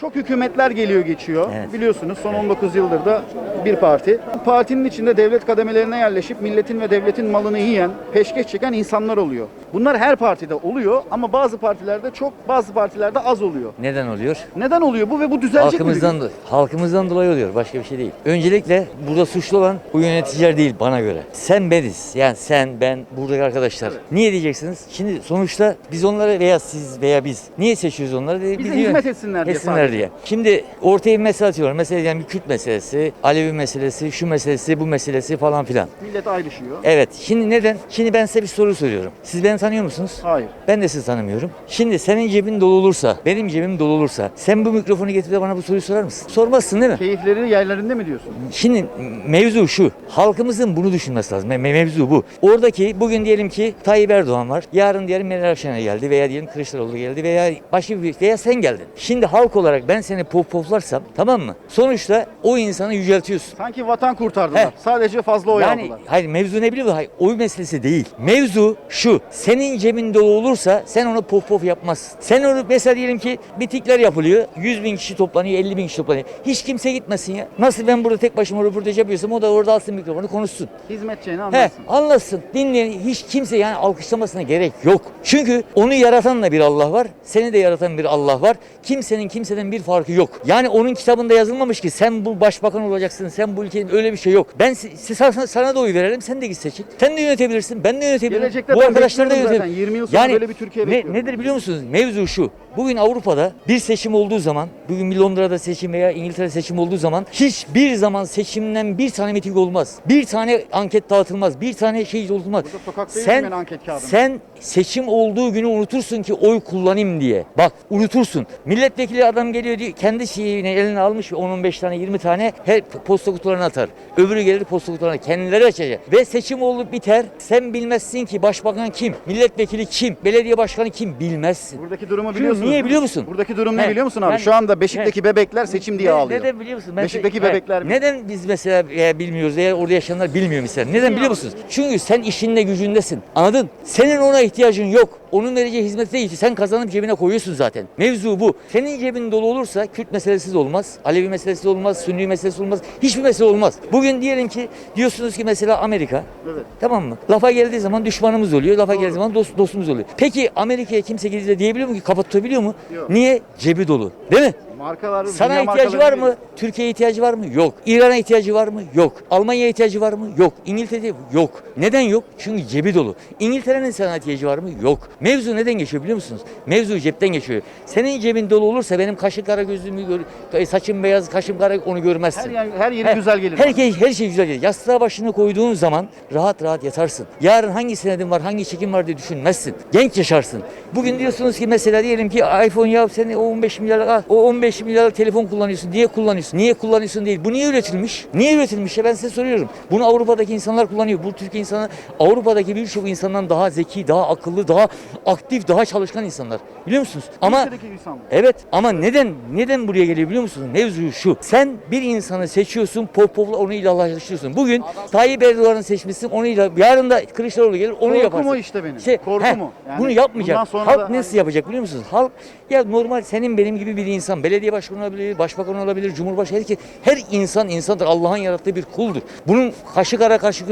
Çok hükümetler geliyor geçiyor. Evet. Biliyorsunuz son 19 yıldır da bir parti. Partinin içinde devlet kademelerine yerleşip milletin ve devletin malını yiyen, peşkeş çeken insanlar oluyor. Bunlar her partide oluyor ama bazı partilerde çok, bazı partilerde az oluyor. Neden oluyor? Neden oluyor bu ve bu düzelecek mi? bir gün? Halkımızdan halkımızdan dolayı oluyor. Başka bir şey değil. Öncelikle burada suçlu olan bu yöneticiler değil bana göre. Sen beniz. Yani sen, ben, buradaki arkadaşlar. Niye diyeceksiniz? Şimdi sonuçta biz onları veya siz veya biz niye seçiyoruz onları? Bize hizmet etsinler diye Etsinler diye. Şimdi ortaya bir mesele atıyorum. Mesela yani bir Kürt meselesi, Alevi meselesi, şu meselesi, bu meselesi falan filan. Millet ayrışıyor. Evet. Şimdi neden? Şimdi ben size bir soru soruyorum. Siz beni tanıyor musunuz? Hayır. Ben de sizi tanımıyorum. Şimdi senin cebin dolu olursa, benim cebim dolu olursa sen bu mikrofonu getirip de bana bu soruyu sorar mısın? Sormazsın değil mi? Keyifleri yerlerinde mi diyorsun? Şimdi mevzu şu. Halkımızın bunu düşünmesi lazım. Me- mevzu bu. Oradaki bugün diyelim ki Tayyip Erdoğan var. Yarın diyelim Meral Akşener geldi veya diyelim Kılıçdaroğlu geldi veya başka bir veya sen geldin. Şimdi halk olarak ben seni pop poplarsam tamam mı? Sonuçta o insanı yüceltiyorsun. Sanki vatan kurtardılar. He. Sadece fazla oy Yani aldılar. hayır mevzu ne biliyor musun? Hayır, oy meselesi değil. Mevzu şu. Senin cebin dolu olursa sen onu pof pof yapmazsın. Sen onu mesela diyelim ki bitikler yapılıyor. 100 bin kişi toplanıyor, 50 bin kişi toplanıyor. Hiç kimse gitmesin ya. Nasıl ben burada tek başıma röportaj yapıyorsam o da orada alsın mikrofonu konuşsun. Hizmetçiğini He, anlarsın. anlasın. Dinleyen hiç kimse yani alkışlamasına gerek yok. Çünkü onu yaratan da bir Allah var. Seni de yaratan bir Allah var. Kimsenin kimseden bir farkı yok. Yani onun kitabında yazılmamış ki sen bu başbakan olacaksın. Sen bu ülkenin öyle bir şey yok. Ben sana, sana da oy verelim. Sen de git seçil. Sen de yönetebilirsin. Ben de yönetebilirim. Gelecekte bu arkadaşlar da yönetebilir. zaten. 20 yıl sonra böyle bir Türkiye ne, bekliyorum. nedir biliyor musunuz? Mevzu şu. Bugün Avrupa'da bir seçim olduğu zaman, bugün bir Londra'da seçim veya İngiltere'de seçim olduğu zaman hiçbir zaman seçimden bir tane miting olmaz. Bir tane anket dağıtılmaz. Bir tane şey olmaz. Sen, sen seçim olduğu günü unutursun ki oy kullanayım diye. Bak unutursun. Milletvekili adam geliyor diyor kendi şeyini eline almış 10-15 tane 20 tane her posta kutularına atar. Öbürü gelir posta kutularına kendileri açacak. Ve seçim olup biter. Sen bilmezsin ki başbakan kim, milletvekili kim, belediye başkanı kim bilmezsin. Buradaki durumu Çünkü biliyorsunuz. niye biliyor musun? Buradaki durum ne He, biliyor musun abi? yani- Şu anda Beşik'teki bebekler seçim diye ağlıyor. Neden biliyor musun? Beşik'teki He, bebekler- Neden biz mesela veya bilmiyoruz veya orada yaşayanlar bilmiyor mesela? Neden biliyor musunuz? Çünkü sen işinle gücündesin. Anladın? Senin ona ihtiyacın yok. Onun vereceği hizmet değil. Sen kazanıp cebine koyuyorsun zaten. Mevzu bu. Senin cebin dolu olursa Kürt meselesi de olmaz. Alevi meselesi olmaz. Sünni meselesi olmaz. Hiçbir mesele olmaz. Bugün diyelim ki diyorsunuz ki mesela Amerika. Evet. Tamam mı? Lafa geldiği zaman düşmanımız oluyor. Lafa geldiği zaman dost, dostumuz oluyor. Peki Amerika'ya kimse gidip de diyebiliyor mu ki kapatabiliyor mu? Yok. Niye? Cebi dolu. Değil mi? Markalar, Sana ihtiyacı var mı? Türkiye'ye ihtiyacı var mı? Yok. İran'a ihtiyacı var mı? Yok. Almanya'ya ihtiyacı var mı? Yok. İngiltere'ye yok. Neden yok? Çünkü cebi dolu. İngiltere'nin sana ihtiyacı var mı? Yok. Mevzu neden geçiyor biliyor musunuz? Mevzu cepten geçiyor. Senin cebin dolu olursa benim kaşın kara gözlüğümü gör, saçım beyaz, kaşım kara onu görmezsin. Her, yer, her yeri Her- güzel gelir. Her, şey, her şey güzel gelir. Yastığa başını koyduğun zaman rahat rahat yatarsın. Yarın hangi senedin var, hangi çekim var diye düşünmezsin. Genç yaşarsın. Bugün diyorsunuz ki mesela diyelim ki iPhone ya sen o 15 milyarlık al, o 15 milyarlık telefon kullanıyorsun. Niye kullanıyorsun? Niye kullanıyorsun değil. Bu niye üretilmiş? Niye üretilmiş ya ben size soruyorum. Bunu Avrupa'daki insanlar kullanıyor. Bu Türkiye insanı Avrupa'daki birçok insandan daha zeki, daha akıllı, daha aktif, daha çalışkan insanlar. Biliyor musunuz? Ama. Evet ama neden neden buraya geliyor biliyor musun? Mevzu şu. Sen bir insanı seçiyorsun, pop popla onu ilahlaştırıyorsun. Bugün Tayyip Erdoğan'ı seçmişsin, onu ilah yarın da Kılıçdaroğlu gelir, onu Korku yaparsın. mu işte benim? Şey, Korku heh, mu? Yani bunu yapmayacak. Halk da- nasıl yapacak biliyor musunuz? Halk ya normal senin benim gibi bir insan, belediye başkanı olabilir, başbakan olabilir, cumhurbaşkanı her, her insan insandır. Allah'ın yarattığı bir kuldur. Bunun kaşı kara kaşı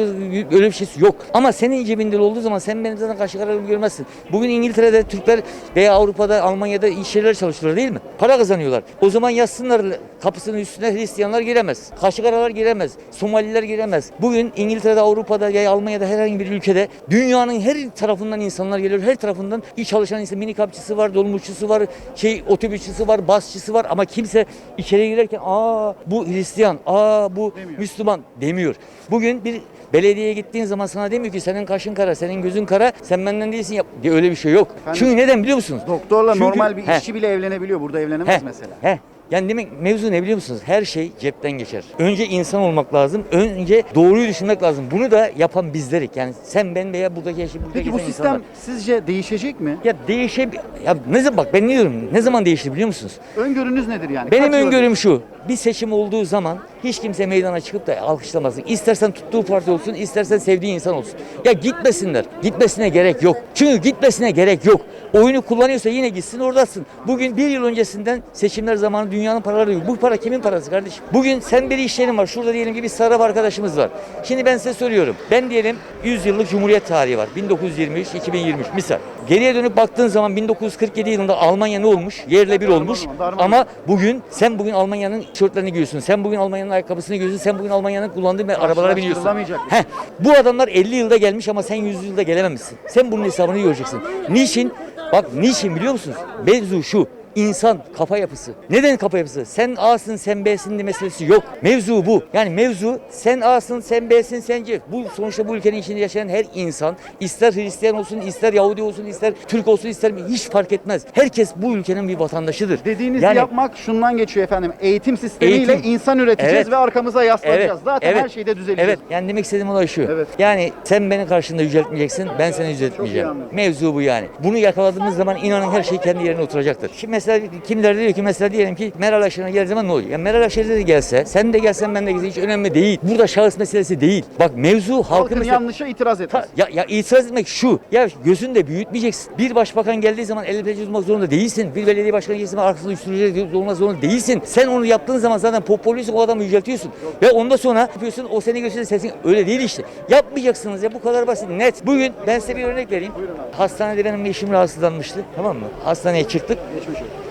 öyle bir şeysi yok. Ama senin cebinde olduğu zaman sen benim zaten kaşı kara görmezsin. Bugün İngiltere'de Türkler veya Avrupa'da, Almanya'da iş yerler çalıştırıyorlar değil mi? Para kazanıyorlar. O zaman yazsınlar kapısının üstüne Hristiyanlar giremez. Kaşı karalar giremez. Somaliler giremez. Bugün İngiltere'de, Avrupa'da veya Almanya'da herhangi bir ülkede dünyanın her tarafından insanlar geliyor. Her tarafından iyi çalışan insan, mini kapçısı var, dolmuşçusu var, şey otobüsçüsü var, basçısı var ama kimse içeri girerken aa bu Hristiyan, aa bu Demiyor. Müslüman demiyor. Bugün bir belediyeye gittiğin zaman sana demiyor ki senin kaşın kara, senin gözün kara, sen benden değilsin yap. diye Öyle bir şey yok. Efendim? Çünkü neden biliyor musunuz? Doktorla Çünkü- normal bir He. işçi bile evlenebiliyor. Burada evlenemez He, mesela. He. Yani demek mevzu ne biliyor musunuz? Her şey cepten geçer. Önce insan olmak lazım. Önce doğruyu düşünmek lazım. Bunu da yapan bizlerik. Yani sen ben veya buradaki yaşı buradaki Peki bu sistem insanlar. sizce değişecek mi? Ya değişe ya ne zaman bak ben ne diyorum? Ne zaman değişti biliyor musunuz? Öngörünüz nedir yani? Benim Kaç öngörüm şu. Bir seçim olduğu zaman hiç kimse meydana çıkıp da alkışlamasın. İstersen tuttuğu parti olsun, istersen sevdiği insan olsun. Ya gitmesinler. Gitmesine gerek yok. Çünkü gitmesine gerek yok. Oyunu kullanıyorsa yine gitsin oradasın. Bugün bir yıl öncesinden seçimler zamanı dünyanın paraları yok. Bu para kimin parası kardeşim? Bugün sen bir iş yerin var. Şurada diyelim ki bir sarraf arkadaşımız var. Şimdi ben size soruyorum. Ben diyelim 100 yıllık Cumhuriyet tarihi var. 1923-2023 misal. Geriye dönüp baktığın zaman 1947 yılında Almanya ne olmuş? Yerle bir olmuş. Ama bugün sen bugün Almanya'nın tişörtlerini giyiyorsun. Sen bugün Almanya'nın ayakkabısını giyiyorsun. Sen bugün Almanya'nın kullandığı arabalara biniyorsun. Karşılaştırılamayacak. Heh, bu adamlar 50 yılda gelmiş ama sen 100 yılda gelememişsin. Sen bunun hesabını göreceksin. Niçin? Bak niçin biliyor musunuz? Mevzu şu. İnsan kafa yapısı. Neden kafa yapısı? Sen A'sın sen B'sin de meselesi yok. Mevzu bu. Yani mevzu sen A'sın sen B'sin sen C. Bu sonuçta bu ülkenin içinde yaşayan her insan ister Hristiyan olsun ister Yahudi olsun ister Türk olsun ister hiç fark etmez. Herkes bu ülkenin bir vatandaşıdır. Dediğinizi Yani- yapmak şundan geçiyor efendim. Eğitim sistemiyle Eğitim. insan üreteceğiz Evet. ve arkamıza yaslanacağız. Zaten evet, her şeyde düzeleceğiz. Evet. Yani demek istediğim olay şu. Evet. Yani sen beni karşında yüceltmeyeceksin, ben seni yüceltmeyeceğim. Mevzu bu yani. Bunu yakaladığımız zaman inanın her şey kendi yerine oturacaktır. Şimdi mesela kimileri diyor ki mesela diyelim ki Meral Akşener geldiği zaman ne oluyor? Ya Meral Akşener de gelse, sen de gelsen ben de gelsem hiç önemli değil. Burada şahıs meselesi değil. Bak mevzu halkın, Halkın mesela- yanlışa itiraz etmez. Ta- ya, ya itiraz etmek şu. Ya gözünde büyütmeyeceksin. Bir başbakan geldiği zaman el pençe tutmak zorunda değilsin. Bir belediye başkanı geldiği zaman arkasında uyuşturucu olmak zorunda değilsin. Sen onu yaptığın zaman zaten popülist o adamı yüceltiyorsun. Ve ondan sonra yapıyorsun o seni gösterir sesin. Öyle değil işte. Yapmayacaksınız ya bu kadar basit. Net. Bugün ben size bir örnek vereyim. Hastanede benim eşim rahatsızlanmıştı. Tamam mı? Hastaneye çıktık.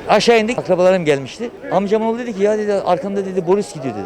Aşağı indik. Akrabalarım gelmişti. Amcam oğlu dedi ki ya dedi arkamda dedi Boris gidiyor dedi.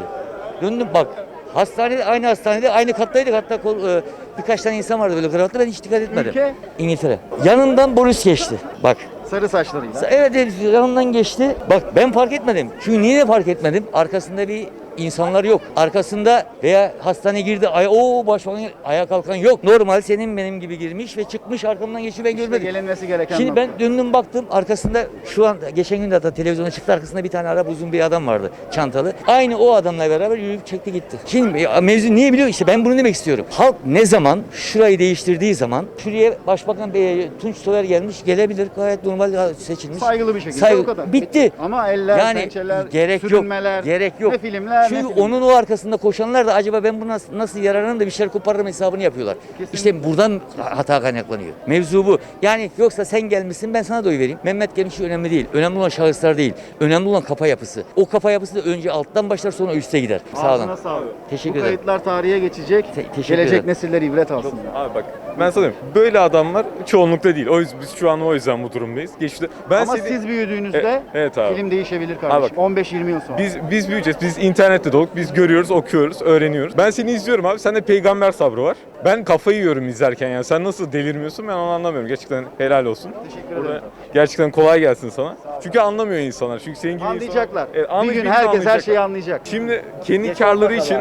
Döndüm bak. Hastanede aynı hastanede aynı kattaydık hatta kol- e, birkaç tane insan vardı böyle kravatlı ben hiç dikkat etmedim. Ülke? İngiltere. Yanından Boris geçti. Bak. Sarı saçlarıyla. Evet yanından geçti. Bak ben fark etmedim. Çünkü niye fark etmedim? Arkasında bir insanlar yok. Arkasında veya hastaneye girdi. Ay o başbakan ayağa kalkan yok. Normal senin benim gibi girmiş ve çıkmış arkamdan geçiyor ben İşte görmedim. gelinmesi gereken Şimdi nokta. ben döndüm baktım arkasında şu an geçen gün de hatta televizyona çıktı arkasında bir tane Arap uzun bir adam vardı çantalı. Aynı o adamla beraber yürüyüp çekti gitti. Şimdi mevzu niye biliyor işte ben bunu demek istiyorum. Halk ne zaman şurayı değiştirdiği zaman şuraya Başbakan Bey Tunç Soyer gelmiş gelebilir gayet normal seçilmiş. Saygılı bir şekilde Saygı- o kadar. Bitti. Ama eller, yani pençeler, gerek yok. sürünmeler, Gerek yok. ne filmler, ne Çünkü filmler. onun o arkasında koşanlar da acaba ben bunu nasıl, nasıl yararım da bir şeyler koparırım hesabını yapıyorlar. Kesinlikle. İşte buradan hata kaynaklanıyor. Mevzu bu. Yani yoksa sen gelmişsin ben sana da oy vereyim. Mehmet gelmiş önemli değil. Önemli olan şahıslar değil. Önemli olan kafa yapısı. O kafa yapısı da önce alttan başlar sonra üste gider. Sağ olun. Sağlık. Teşekkür Bu ederim. kayıtlar tarihe geçecek. Te- teşekkür Gelecek ederim. nesiller ibret alsın. Abi bak ben diyeyim, böyle adamlar çoğunlukta değil. O yüzden biz şu an o yüzden bu durumdayız. Geçti. Ben Ama seni- siz büyüdüğünüzde Evet, evet abi. film değişebilir kardeşim. bak. 15-20 yıl sonra. biz biz büyüyeceğiz. Biz internette doğduk. Biz görüyoruz, okuyoruz, öğreniyoruz. Ben seni izliyorum abi. Sende peygamber sabrı var. Ben kafayı yiyorum izlerken yani. Sen nasıl delirmiyorsun ben onu anlamıyorum. Gerçekten helal olsun. Teşekkür Burada ederim. gerçekten kolay gelsin sana. Çünkü anlamıyor insanlar. Çünkü senin gibi Anlayacaklar. insanlar- Evet, bir gün herkes her anlayacaklar. şeyi anlayacak. Şimdi kendi karları için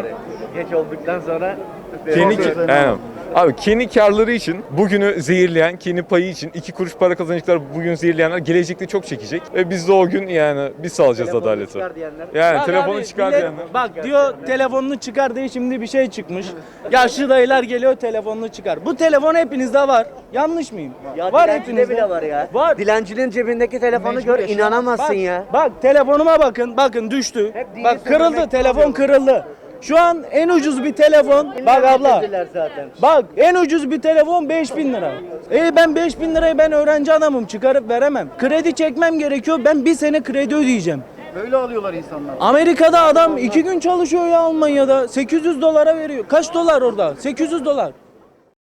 Geç olduktan sonra kendi Aynen. Abi kendi karları için bugünü zehirleyen, kendi payı için iki kuruş para kazanacaklar bugün zehirleyenler gelecekte çok çekecek. Ve biz de o gün yani biz sağlayacağız telefonu adaleti. çıkar diyenler. Yani Bak telefonu abi, çıkar millet- diyenler. Bak diyor telefonunu çıkar diye şimdi bir şey çıkmış. Yaşlı dayılar geliyor telefonunu çıkar. Bu telefon hepinizde var. Yanlış mıyım? Ya var hepinizde. bile var ya. Var. Dilencinin cebindeki telefonu Mecbur gör inanamazsın Bak, ya. bak telefonuma bakın. Bakın düştü. Bak kırıldı. Telefon kırıldı. Şu an en ucuz bir telefon. Bak abla. Zaten. Bak en ucuz bir telefon 5000 lira. E ben 5000 lirayı ben öğrenci adamım çıkarıp veremem. Kredi çekmem gerekiyor. Ben bir sene kredi ödeyeceğim. Böyle alıyorlar insanlar. Amerika'da adam iki gün çalışıyor ya Almanya'da. 800 dolara veriyor. Kaç dolar orada? 800 dolar.